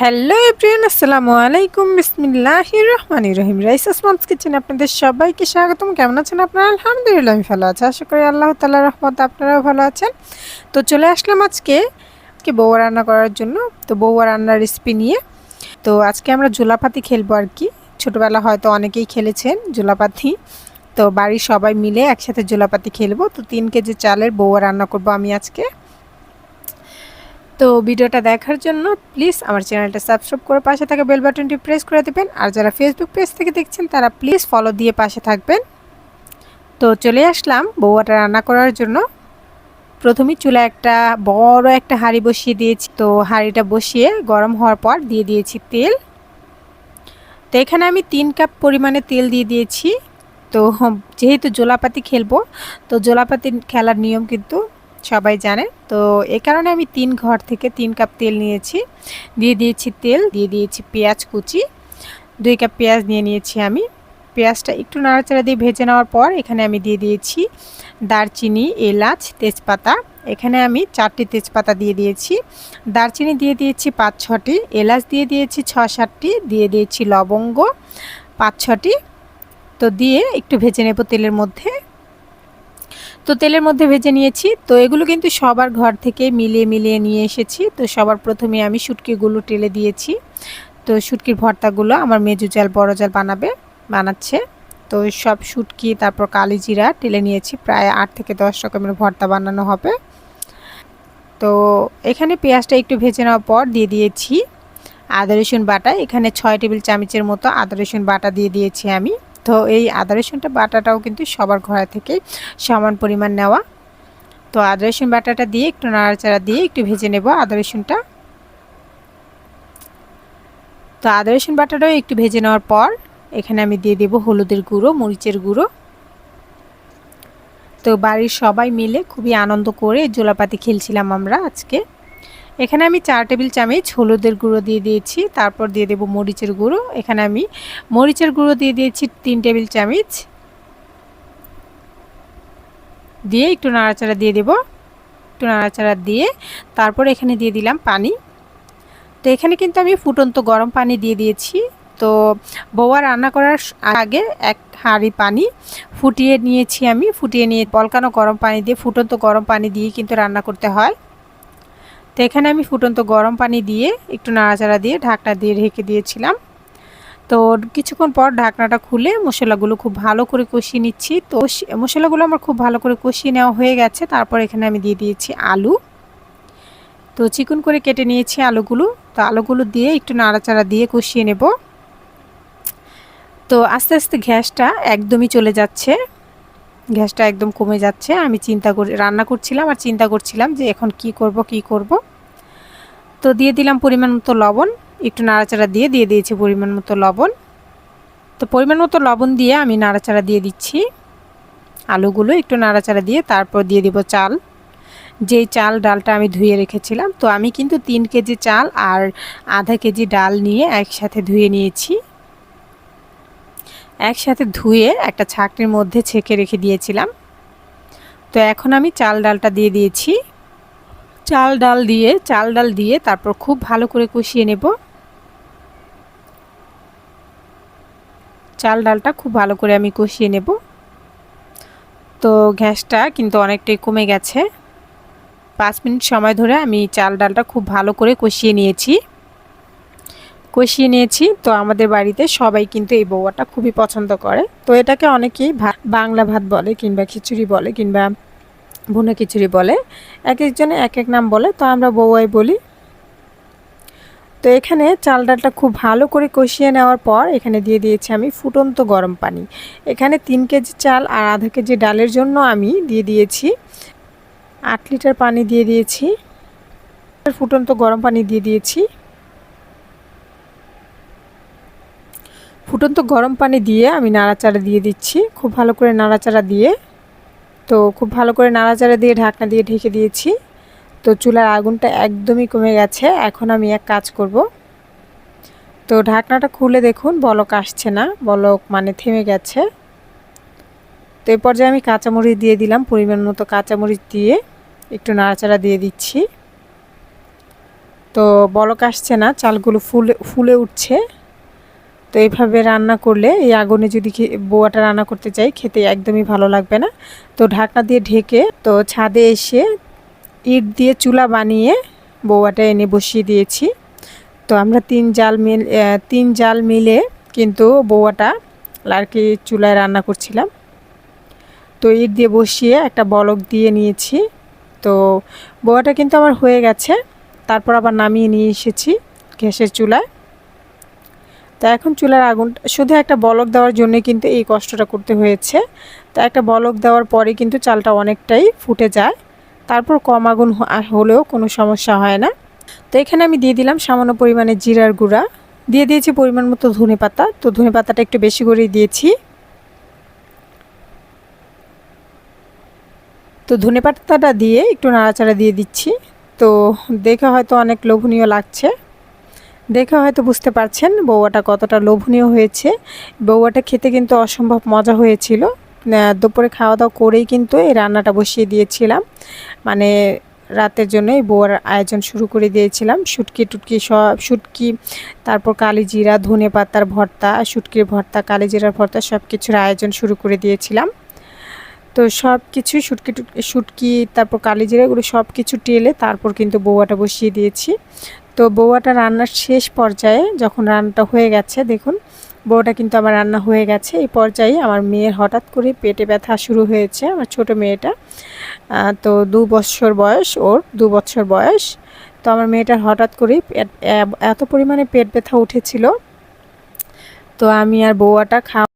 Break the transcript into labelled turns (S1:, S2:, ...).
S1: Hello everyone আসসালামু আলাইকুম। বিসমিল্লাহির রহমানির রহিম। রাইস আসমান্স কিচেন আপনাদের সবাইকে স্বাগতম। কেমন আছেন আপনারা? আলহামদুলিল্লাহ, আমি ভালো আছি। আশা করি আল্লাহ তাআলা রহমত আপনারাও ভালো আছেন। তো চলে আসলাম আজকে আজকে বউয়া রান্না করার জন্য। তো বউয়া রান্নার রেসিপি নিয়ে। তো আজকে আমরা জোলাপাতি খেলব আর কি। ছোটোবেলা হয়তো অনেকেই খেলেছেন জোলাপাতি তো বাড়ির সবাই মিলে একসাথে জোলাপাতি খেলব। তো তিন কেজি চালের বউয়া রান্না করব আমি আজকে। তো ভিডিওটা দেখার জন্য প্লিজ আমার চ্যানেলটা সাবস্ক্রাইব করে পাশে থাকা বেল বাটনটি প্রেস করে দেবেন। আর যারা ফেসবুক পেজ থেকে দেখছেন, তারা প্লিজ ফলো দিয়ে পাশে থাকবেন। তো চলে আসলাম বৌয়াটা রান্না করার জন্য। প্রথমেই চুলা একটা বড় একটা হাঁড়ি বসিয়ে দিয়েছি। তো হাঁড়িটা বসিয়ে গরম হওয়ার পর দিয়ে দিয়েছি তেল। তো এখানে আমি তিন কাপ পরিমাণে তেল দিয়ে দিয়েছি। তো যেহেতু জোলাপাতি খেলব, তো জোলাপাতি খেলার নিয়ম কিন্তু সবাই জানে। তো এ কারণে আমি তিন ঘর থেকে তিন কাপ তেল নিয়েছি। দিয়ে দিয়েছি তেল, দিয়ে দিয়েছি পেঁয়াজ কুচি। দুই কাপ পেঁয়াজ নিয়ে নিয়েছি আমি। পেঁয়াজটা একটু নাড়াচাড়া দিয়ে ভেজে নেওয়ার পর এখানে আমি দিয়ে দিয়েছি দারচিনি, এলাচ, তেজপাতা। এখানে আমি চারটি তেজপাতা দিয়ে দিয়েছি। দারচিনি দিয়ে দিয়েছি পাঁচ ছটি, এলাচ দিয়ে দিয়েছি ছ সাতটি, দিয়ে দিয়েছি লবঙ্গ পাঁচ ছটি। তো দিয়ে একটু ভেজে নেব তেলের মধ্যে। তো তেলের মধ্যে ভেজে নিয়েছি। তো এগুলো কিন্তু সবার ঘর থেকে মিলিয়ে মিলিয়ে নিয়ে এসেছি। তো সবার প্রথমে আমি শুটকিগুলো টেলে দিয়েছি। তো শুটকির ভর্তাগুলো আমার মেজু জাল, বড় জাল বানাবে, বানাচ্ছে। তো সব শুটকি, তারপর কালি জিরা টেলে নিয়েছি। প্রায় আট থেকে দশ রকমের ভর্তা বানানো হবে। তো এখানে পেঁয়াজটা একটু ভেজে নেওয়ার পর দিয়ে দিয়েছি। আদা রসুন বাটা, এখানে ছয় টেবিল চামচের মতো আদা রসুন বাটা দিয়ে দিয়েছি আমি। তো এই আদা রসুনটা বাটাটাও কিন্তু সবার ঘরে থেকেই সমান পরিমাণ নেওয়া। তো আদা, রসুন বাটাটা দিয়ে একটু নাড়াচাড়া দিয়ে একটু ভেজে নেব আদা রসুনটা তো আদা, রসুন বাটাটাও একটু ভেজে নেওয়ার পর এখানে আমি দিয়ে দেব হলুদের গুঁড়ো, মরিচের গুঁড়ো। তো বাড়ির সবাই মিলে খুবই আনন্দ করে জোলাপাতি খেলছিলাম আমরা আজকে। এখানে আমি চার টেবিল চামচ হলুদের গুঁড়ো দিয়ে দিয়েছি, তারপর দিয়ে দেব মরিচের গুঁড়ো। এখানে আমি মরিচের গুঁড়ো দিয়ে দিয়েছি তিন টেবিল চামচ। দিয়ে একটু নাড়াচাড়া দিয়ে দেব, একটু নাড়াচাড়া দিয়ে তারপর এখানে দিয়ে দিলাম পানি। তো এখানে কিন্তু আমি ফুটন্ত গরম পানি দিয়ে দিয়েছি। তো বৌয়া রান্না করার আগে এক হাঁড়ি পানি ফুটিয়ে নিয়েছি আমি। ফুটিয়ে নিয়ে পলকানো গরম পানি দিয়ে, ফুটন্ত গরম পানি দিয়ে কিন্তু রান্না করতে হয়। তো এখানে আমি ফুটন্ত গরম পানি দিয়ে একটু নাড়াচাড়া দিয়ে ঢাকনা দিয়ে ঢেকে দিয়েছিলাম। তো কিছুক্ষণ পর ঢাকনাটা খুলে মশলাগুলো খুব ভালো করে কষিয়ে নিচ্ছি। তো মশলাগুলো আমার খুব ভালো করে কষিয়ে নেওয়া হয়ে গেছে। তারপর এখানে আমি দিয়ে দিয়েছি আলু। তো চিকন করে কেটে নিয়েছি আলুগুলো। তো আলুগুলো দিয়ে একটু নাড়াচাড়া দিয়ে কষিয়ে নেব। তো আস্তে আস্তে গ্যাসটা একদমই চলে যাচ্ছে। গ্যাসটা একদম কমে যাচ্ছে। আমি চিন্তা করে, রান্না করছিলাম আর চিন্তা করছিলাম যে এখন কি করব কি করব। তো দিয়ে দিলাম পরিমাণ মতো লবণ, একটু নাড়াচাড়া দিয়ে দিয়ে দিয়েছি পরিমাণ মতো লবণ। তো পরিমাণ মতো লবণ দিয়ে আমি নাড়াচাড়া দিয়ে দিচ্ছি। আলুগুলো একটু নাড়াচাড়া দিয়ে তারপর দিয়ে দিব চাল। যেই চাল, ডালটা আমি ধুয়ে রেখেছিলাম, তো আমি কিন্তু তিন কেজি চাল আর আধা কেজি ডাল নিয়ে একসাথে ধুয়ে নিয়েছি। একসাথে ধুয়ে একটা ছাকনির মধ্যে ছেঁকে রেখে দিয়েছিলাম। তো এখন আমি চাল ডালটা দিয়ে দিয়েছি। চাল ডাল দিয়ে, চাল ডাল দিয়ে তারপর খুব ভালো করে কষিয়ে নেব। চাল ডালটা খুব ভালো করে আমি কষিয়ে নেব। তো গ্যাসটা কিন্তু অনেকটাই কমে গেছে। পাঁচ মিনিট সময় ধরে আমি চাল ডালটা খুব ভালো করে কষিয়ে নিয়েছি। কষিয়ে নিয়েছি। তো আমাদের বাড়িতে সবাই কিন্তু এই বৌয়াটা খুবই পছন্দ করে। তো এটাকে অনেকেই বাংলা ভাত বলে কিংবা খিচুড়ি বলে কিংবা ভুনা খিচুড়ি বলে। এক একজনে এক এক নাম বলে। তো আমরা বৌয়াই বলি। তো এখানে চাল ডালটা খুব ভালো করে কষিয়ে নেওয়ার পর এখানে দিয়ে দিয়েছি আমি ফুটন্ত গরম পানি। এখানে তিন কেজি চাল আর আধা কেজি ডালের জন্য আমি দিয়ে দিয়েছি আট লিটার পানি দিয়ে দিয়েছি। ফুটন্ত গরম পানি দিয়ে দিয়েছি। ফুটন্ত গরম পানি দিয়ে আমি নাড়াচাড়া দিয়ে দিচ্ছি। খুব ভালো করে নাড়াচাড়া দিয়ে। তো খুব ভালো করে নাড়াচাড়া দিয়ে ঢাকনা দিয়ে ঢেকে দিয়েছি। তো চুলার আগুনটা একদমই কমে গেছে। এখন আমি এক কাজ করব। তো ঢাকনাটা খুলে দেখুন, বলক আসছে না। বলক মানে থেমে গেছে। তো এই পর্যায়ে আমি কাঁচামরিচ দিয়ে দিলাম। পরিমাণ মতো কাঁচামরিচ দিয়ে একটু নাড়াচাড়া দিয়ে দিচ্ছি। তো বলক আসছে না। চালগুলো ফুলে ফুলে উঠছে। তো এইভাবে রান্না করলে এই আগুনে যদি বোয়াটা রান্না করতে চাই, খেতে একদমই ভালো লাগবে না। তো ঢাকনা দিয়ে ঢেকে, তো ছাদে এসে ইট দিয়ে চুলা বানিয়ে বৌয়াটা এনে বসিয়ে দিয়েছি। তো আমরা তিন জাল মিল তিন জাল মিলে কিন্তু বৌয়াটা আর কি চুলায় রান্না করছিলাম। তো ইট দিয়ে বসিয়ে একটা বলক দিয়ে নিয়েছি। তো বৌয়াটা কিন্তু আমার হয়ে গেছে। তারপর আবার নামিয়ে নিয়ে এসেছি গ্যাসের চুলায়। তো এখন চুলার আগুন শুধু একটা বলক দেওয়ার জন্য কিন্তু এই কষ্টটা করতে হয়েছে। তা একটা বলক দেওয়ার পরে কিন্তু চালটা অনেকটাই ফুটে যায়। তারপর কম আগুন হলেও কোনো সমস্যা হয় না। তো এখানে আমি দিয়ে দিলাম সামান্য পরিমাণে জিরার গুঁড়া। দিয়ে দিয়েছি পরিমাণ মতো ধনে পাতা। তো ধনে পাতাটা একটু বেশি করেই দিয়েছি। তো ধনে পাতাটা দিয়ে একটু নাড়াচাড়া দিয়ে দিচ্ছি। তো দেখে হয়তো অনেক লোভনীয় লাগছে। দেখে হয়তো বুঝতে পারছেন বৌয়াটা কতটা লোভনীয় হয়েছে। বৌয়াটা খেতে কিন্তু অসম্ভব মজা হয়েছিল। দুপুরে খাওয়া দাওয়া করেই কিন্তু এই রান্নাটা বসিয়ে দিয়েছিলাম। মানে রাতের জন্য এই বউয়ার আয়োজন শুরু করে দিয়েছিলাম। শুটকি টুটকি সব, শুটকি, তারপর কালিজিরা, ধনে পাতার ভর্তা, শুটকির ভর্তা, কালিজিরার ভর্তা সব কিছুর আয়োজন শুরু করে দিয়েছিলাম। তো সব কিছু শুটকি টুটকি শুটকি, তারপর কালিজিরা এগুলো সব কিছু টেলে তারপর কিন্তু বৌয়াটা বসিয়ে দিয়েছি। তো বৌয়াটা রান্নার শেষ পর্যায়ে যখন রান্নাটা হয়ে গেছে, দেখুন, বউটা কিন্তু আমার রান্না হয়ে গেছে। এই পর্যায়ে আমার মেয়ের হঠাৎ করে পেটে ব্যথা শুরু হয়েছে, আমার ছোট মেয়েটা। তো দু বছর বয়স, ওর দু বছর বয়স। তো আমার মেয়েটার হঠাৎ করেই এত পরিমাণে পেট ব্যথা উঠেছিল। তো আমি আর বৌয়াটা খাওয়া